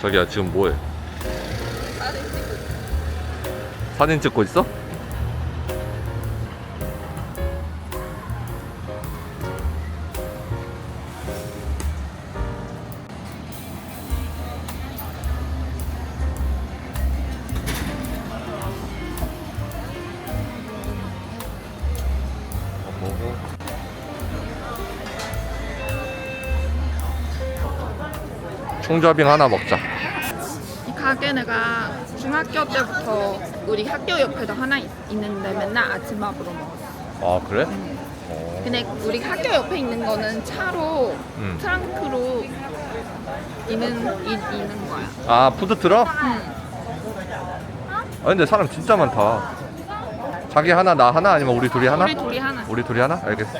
자기야 지금 뭐해? 사진 찍고 있어? 총잡빙 하나 먹자. 이 가게 내가 중학교 때부터 우리 학교 옆에도 하나 있, 있는데 맨날 아침밥으로 먹었어. 아 그래? 어. 근데 우리 학교 옆에 있는 거는 차로 음. 트렁크로 있는 이, 있는 거야. 아 푸드 트럭? 응. 아 근데 사람 진짜 많다. 자기 하나 나 하나 아니면 우리 둘이 하나? 우리 둘이 하나. 우리 둘이 하나? 알겠어.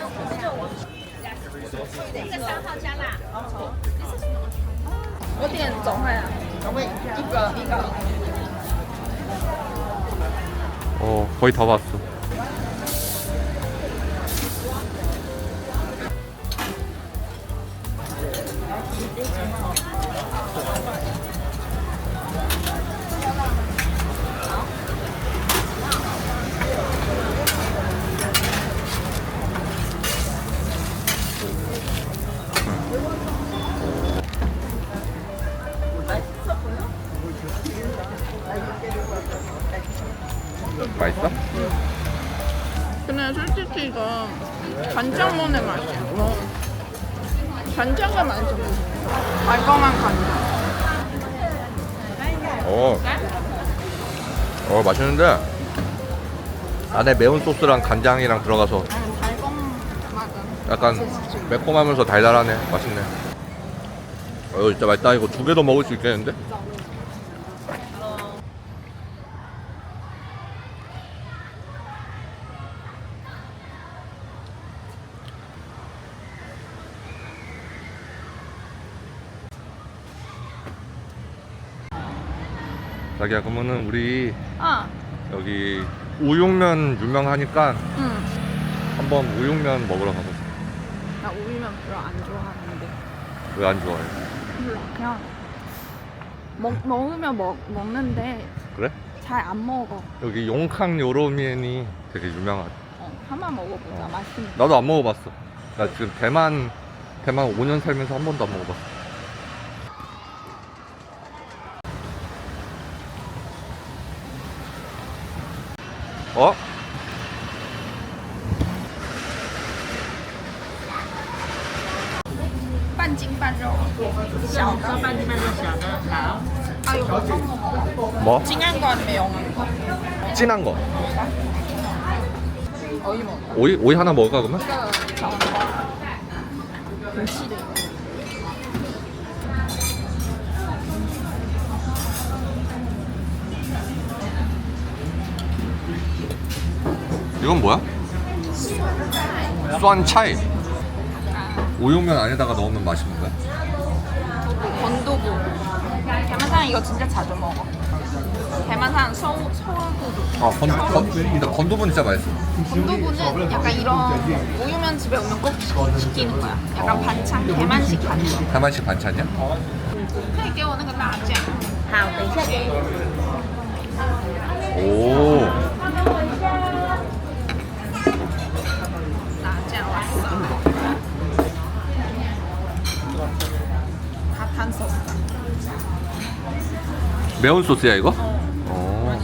이거. 어 거의 다 봤어. 맛 솔직히 이거 간장만의 맛이야. 뭐 간장을 많이 좀 달콤한 간장. 어. 어 맛있는데 안에 매운 소스랑 간장이랑 들어가서 음, 달콤 맞아. 약간 매콤하면서 달달하네. 맛있네. 어 진짜 맛있다. 이거 두 개 더 먹을 수 있겠는데? 자기야 그러면은 우리 아, 여기 우육면 유명하니까 응. 한번 우육면 먹으러 가보자. 나 우유면 별로 안 좋아하는데. 왜 안 좋아해? 별로 그냥 먹 먹으면 먹 먹는데 그래? 잘 안 먹어. 여기 용캉 요로미엔이 되게 유명하다. 어, 한번 먹어보자. 어. 맛있는. 나도 안 먹어봤어. 나 지금 대만 대만 5년 살면서 한 번도 안 먹어봤어. 어? 半斤半肉，小的半斤半肉，小的好。啊，有个葱哦， 뭐? 金安馆没有吗？ 진한 거. 어이 먹어. 오이 오이 하나 먹을까 그러면? 这个小黄瓜，很细的。 이건 뭐야? 酸차이. 우육면 안에다가 넣으면 맛있는 거야? 건두부. 대만 사람 이거 진짜 자주 먹어. 대만 사람 서 서울구두. 아, 건, 건, 근데 건두부는 진짜 맛있어. 건두부는 약간 이런 우유면 집에 오면 꼭 시키는 거야. 약간 반찬, 대만식 반찬. 대만식 반찬이야? 可以给我那个辣酱。好，等一下给你。 오. 매운 소스야 이거? 어.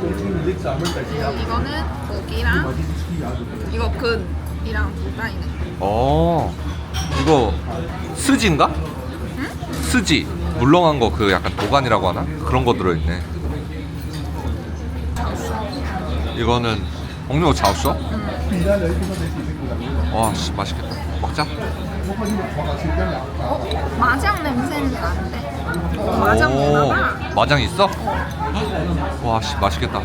지 이거는 고기랑 이거 근이랑. 어. 이거 스지인가? 스지. 물렁한 거 그 약간 도간이라고 하나? 그런 거 들어있네. 이거는 옥류 자오쇼? 와, 씨, 맛있겠다. 먹자. 마장 냄새는 나는데. 마장 오, 되나봐. 마장 있어? 와, 씨, 맛있겠다.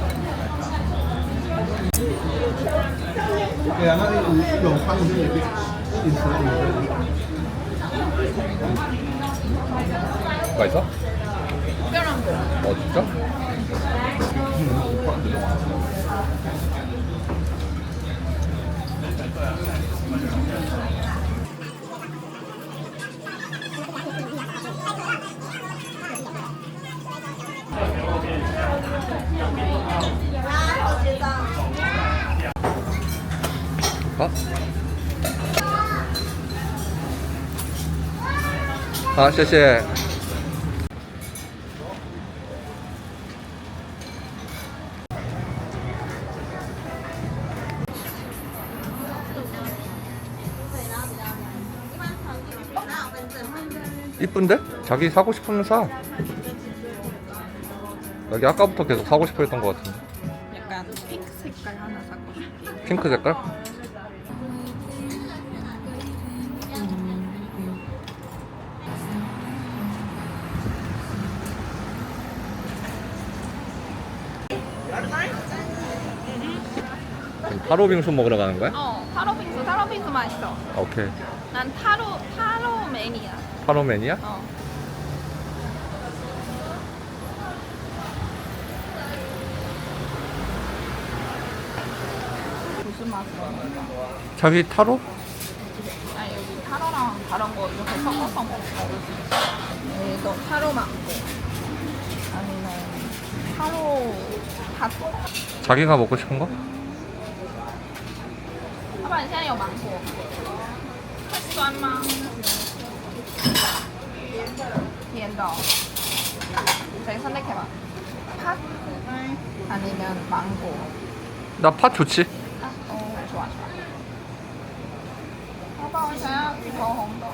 맛있어? 특별한 거. 어, 진짜? 어? 아, 谢谢. 이쁜데? 자기 사고 싶으면 사. 여기 아까부터 계속 사고 싶어 했던 것 같은데. 약간 핑크 색깔 하나 사고 싶어. 핑크 색깔? 타로 빙수 먹으러 가는 거야? 어, 타로 빙수, 타로 빙수 맛있어. 오케이. 난 타로, 타로 맨이야. 타로맨이야? 어. 무슨 맛으로 먹는 거야? 자기 타로? 아 여기 타로랑 다른 거 이렇게 섞어서 먹을 수 있어. 이거 타로 망고. 아니면 타로 팥. 자기가 먹고 싶은 거? 老板，现在有芒果，会酸吗？甜的、哦。저희 선택해봐. 팥 아니면 망고. 나 팥 좋지. 아, 어, 좋아, 좋아.老板，我想要芋头红豆。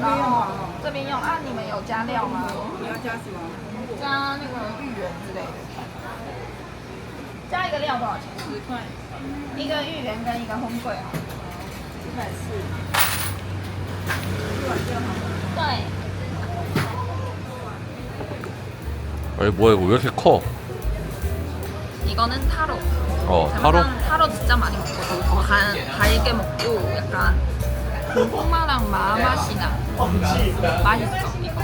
然后这边用啊，你们有加料吗？你要加什么？加那个芋圆之类的。加一个料多少钱？十块。 一个芋圆跟一个烘桂啊。一百四。对。 왜 뭐야 이거 왜 이렇게 커? 이거는 타로. 어 타로? 타로? 타로 진짜 많이 먹거든. 달, 달게 먹고 약간 고구마랑 마맛이 나. 맛있어 이거.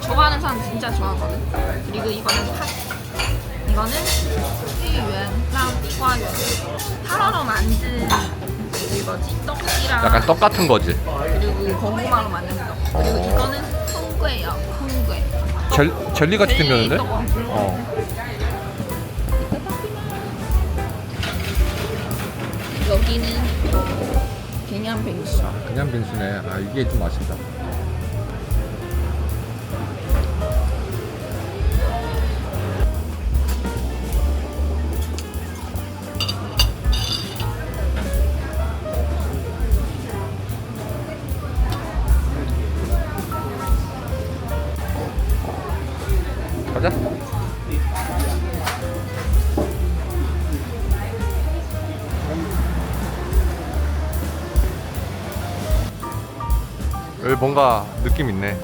좋아하는 사람 진짜 좋아하거든. 그리고 이거는 팥. 이거는 희연락과연 파라로 만든 이거지 떡이랑 약간 떡 같은 거지. 그리고 고구마로 만든 떡 그리고 어. 이거는 홍괴예요 홍괴 젤, 젤리 같이 생겼는데? 어. 여기는 개념 빙수 아, 그냥 빙수네. 아, 이게 좀 아쉽다. 여기 뭔가 느낌 있네.